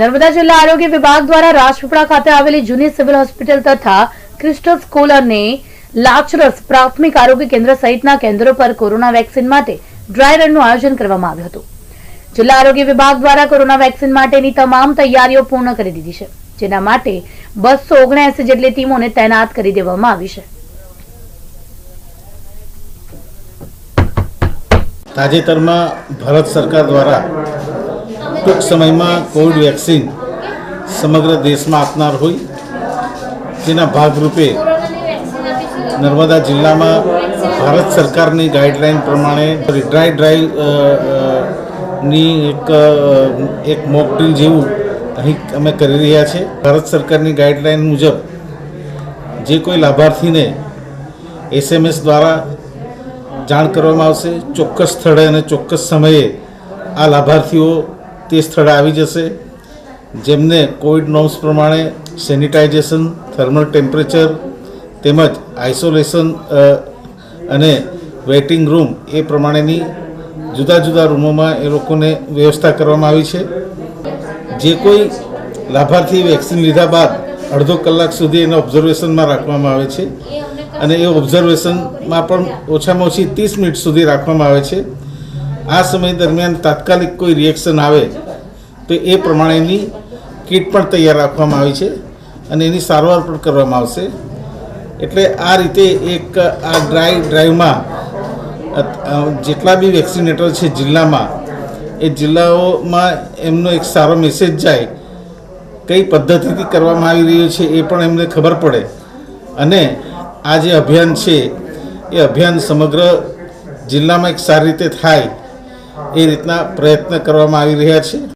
નર્મદા જિલ્લા આરોગ્ય વિભાગ દ્વારા રાજપીપળા ખાતે આવેલી જૂની સિવિલ હોસ્પિટલ તથા ક્રિસ્ટલ સ્કૂલ અને લાચરસ પ્રાથમિક આરોગ્ય કેન્દ્ર સહિતના કેન્દ્રો પર કોરોના વેક્સિન માટે ડ્રાય રનનું આયોજન કરવામાં આવ્યું હતું. જિલ્લા આરોગ્ય વિભાગ દ્વારા કોરોના વેક્સિન માટેની તમામ તૈયારીઓ પૂર્ણ કરી દીધી છે, જેના માટે બસો ઓગણએસી જેટલી ટીમોને તૈનાત કરી દેવામાં આવી છે. તાજેતરમાં ભારત સરકાર દ્વારા ટૂંક સમયમાં કોવિડ વેક્સિન સમગ્ર દેશમાં આપનાર હોય. જેના ભાગરૂપે નર્મદા જિલ્લામાં ભારત સરકારની ગાઈડલાઈન પ્રમાણે ડ્રાય ડ્રાઈવની એક એક મોક ડ્રીલ જેવું અહીં અમે કરી રહ્યા છે. ભારત સરકારની ગાઈડલાઈન મુજબ જે કોઈ લાભાર્થીને એસએમએસ દ્વારા જાણ કરવામાં આવશે, ચોક્કસ સ્થળે અને ચોક્કસ સમયે આ લાભાર્થીઓ તે સ્થળે આવી જશે, જેમને કોવિડ નોર્મ્સ પ્રમાણે સેનિટાઇઝેશન થર્મલ ટેમ્પરેચર તેમજ આઇસોલેશન અને વેઇટિંગ રૂમ એ પ્રમાણેની જુદા જુદા રૂમોમાં એ લોકોને વ્યવસ્થા કરવામાં આવી છે. જે કોઈ લાભાર્થી વેક્સિન લીધા બાદ અડધો કલાક સુધી એને ઓબ્ઝર્વેશનમાં રાખવામાં આવે છે. અને એ ઓબ્ઝર્વેશનમાં પણ ઓછામાં ઓછી ત્રીસ મિનિટ સુધી રાખવામાં આવે છે. આ સમય દરમિયાન તાત્કાલિક કોઈ રિએક્શન આવે તો એ પ્રમાણેની કીટ પણ તૈયાર રાખવામાં આવી છે અને એની સારવાર પણ કરવામાં આવશે. એટલે આ રીતે એક આ ડ્રાઈવ ડ્રાઈવમાં જેટલા બી વેક્સિનેટર છે જિલ્લામાં, એ જિલ્લાઓમાં એમનો એક સારો મેસેજ જાય, કઈ પદ્ધતિથી કરવામાં આવી રહ્યું છે એ પણ એમને ખબર પડે. અને આ જે અભિયાન છે, એ અભિયાન સમગ્ર જિલ્લામાં એક સારી રીતે થાય એ રીતના પ્રયત્ન કરવામાં આવી રહ્યા છે.